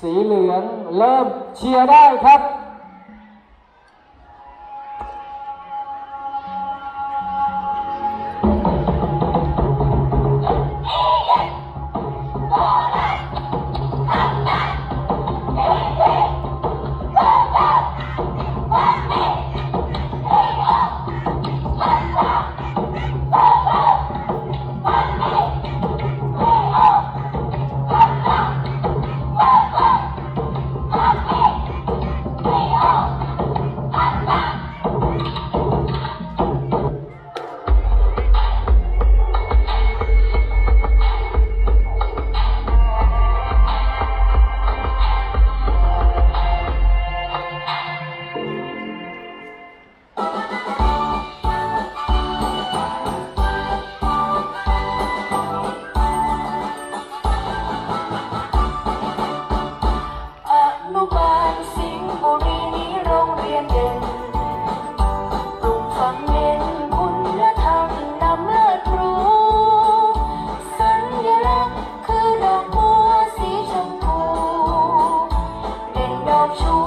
สีเหลืองเริ่มเชียร์ได้ครับ Oh.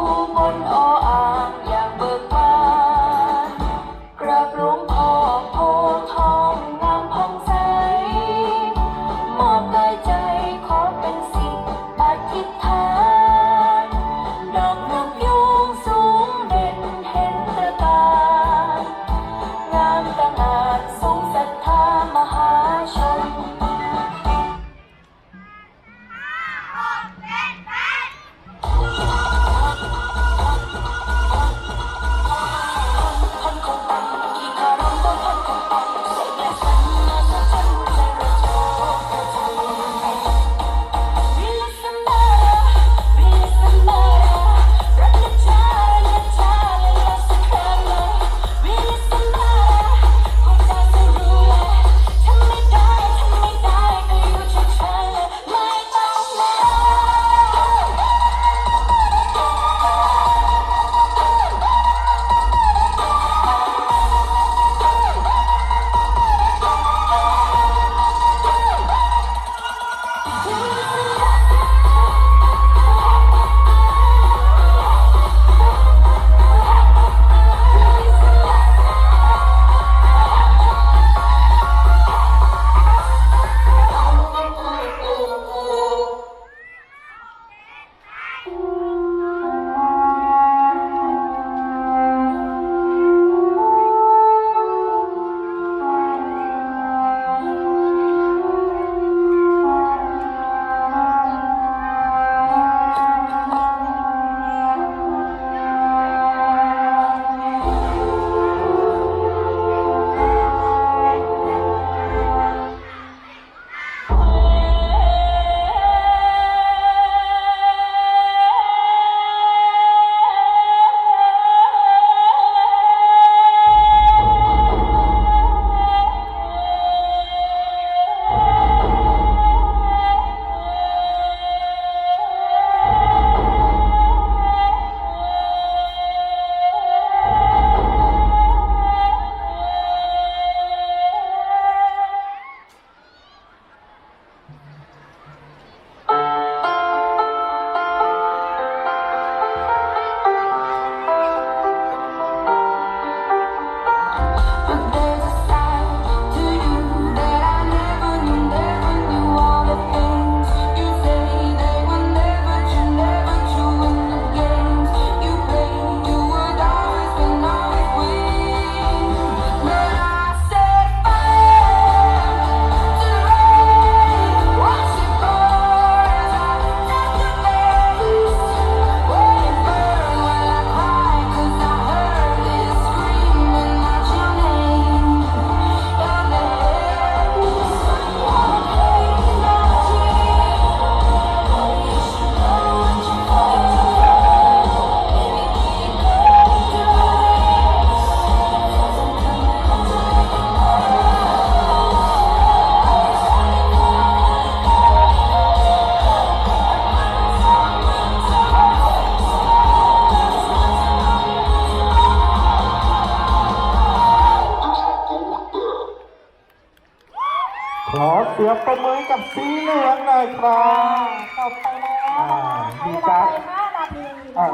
ขอเสียงประมือกับสีเหลืองหน่อยครับ จบไปแล้วนะคะใช้เวลาไปห้านาที อ่า